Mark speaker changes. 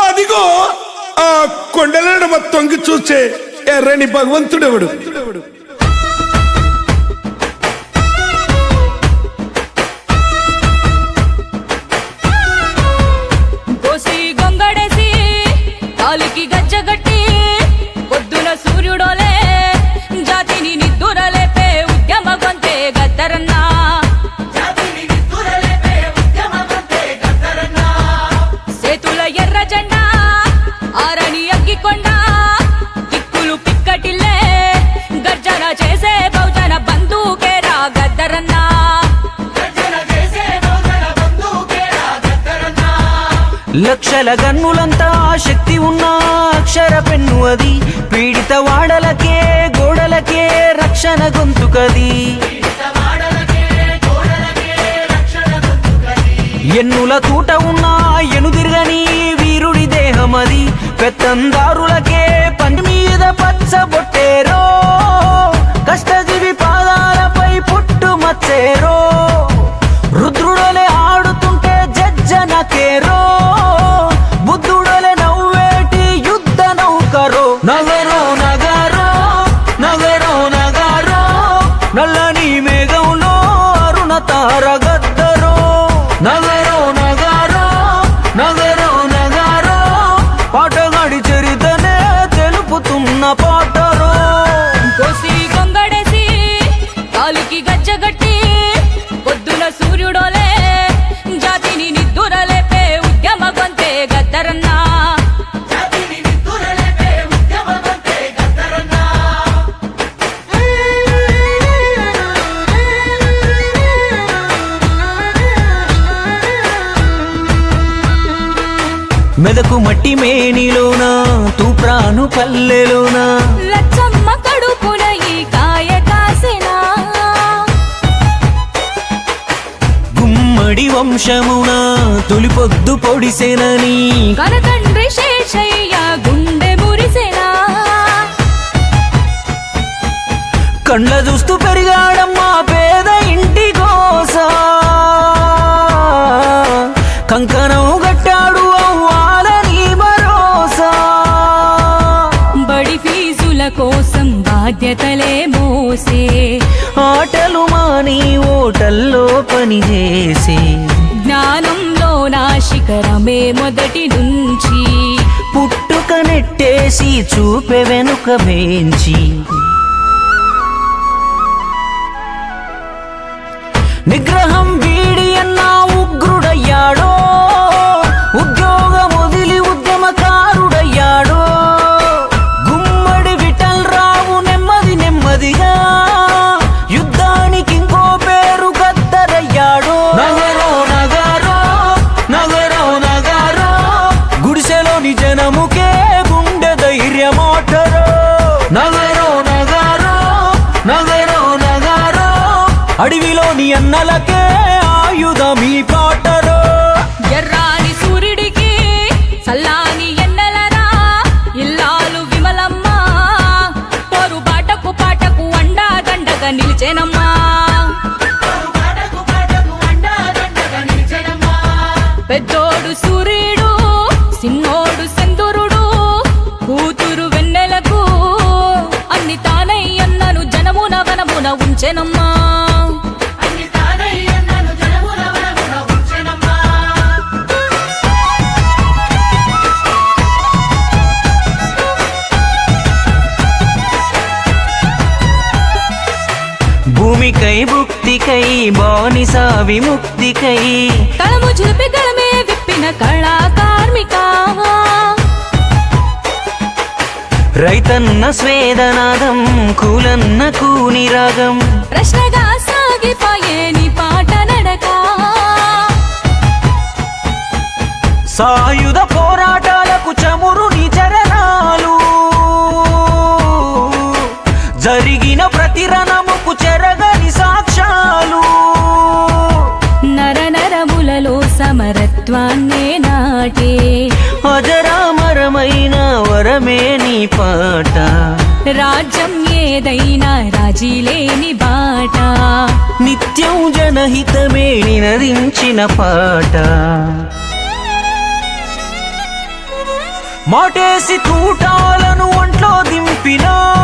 Speaker 1: అదిగో ఆ కొండల తొంగి చూచే ఎర్రని భగవంతుడెవడు?
Speaker 2: గొంగడేసి కాలికి గజ్జగట్టి పొద్దున సూర్యుడోలే
Speaker 3: లక్షల గన్నులంతా శక్తి ఉన్న అక్షర పెన్ను అది. పీడిత వాడలకే గోడలకే రక్షణ గొంతుకది. ఎన్నుల తూట ఉన్న ఎనుదిరగని వీరుడి దేహమది. పెత్తందారులకే పని మీద పచ్చబొట్టేరో తెలుపుతున్న
Speaker 2: కోసి గొంగడేసి కాలికి గజ్జగట్టి పొద్దున సూర్యుడోలే
Speaker 3: మెదకు మట్టి మేనిలోన? తూప్రాను పల్లెలోన?
Speaker 2: లచ్చమ్మ కడుపున ఈ కాయ కాసినా.
Speaker 3: గుమ్మడి వంశమున? తొలిపొద్దు పొడిసెనని
Speaker 2: కనతండ్రి శేషయ్య గుండె మురిసెనా.
Speaker 3: కండ్ల చూస్తూ పెరిగాడమ్మా పేద
Speaker 2: బాధ్యతలే మోసే.
Speaker 3: ఆటలు మాని ఓటల్లో పనిచేసే.
Speaker 2: జ్ఞానంలో నా శిఖరమే మొదటి నుంచి.
Speaker 3: పుట్టుక నెట్టేసి చూపె వెనుక వేంచి నిగ్రహం అడవిలోని అన్నలకే ఆయుధమీ పాటలో.
Speaker 2: ఎర్రాని సూర్యుడికి చల్లాని ఎన్నెలరా ఇల్లాలు విమలమ్మ. పొరు బాటకు పాటకు అండా దండగా నిలిచేనమ్మా. పెద్దోడు సూర్యుడు సిన్నోడు సెందురుడు కూతురు వెన్నెలకు అన్ని తానై అన్నను జనమున వనమున ఉంచెనమ్మా.
Speaker 3: భూమికై భుక్తికై బానిస విముక్తికై
Speaker 2: కళము చిలిపి గళమే విప్పిన కళా కార్మిక.
Speaker 3: రైతన్న స్వేదనాదం కూలన్న కూని రాగం
Speaker 2: ప్రశ్నగా సాగిపోయే నీ పాట నడక.
Speaker 3: సాయుధ పోరాటాలకు వరమే నీ పాట.
Speaker 2: రాజ్యం ఏదైనా రాజీ లేని బాట.
Speaker 3: నిత్య నిత్యం జనహితమే నినదించిన పాట. మాటేసి తూటాలను ఒంట్లో దింపినా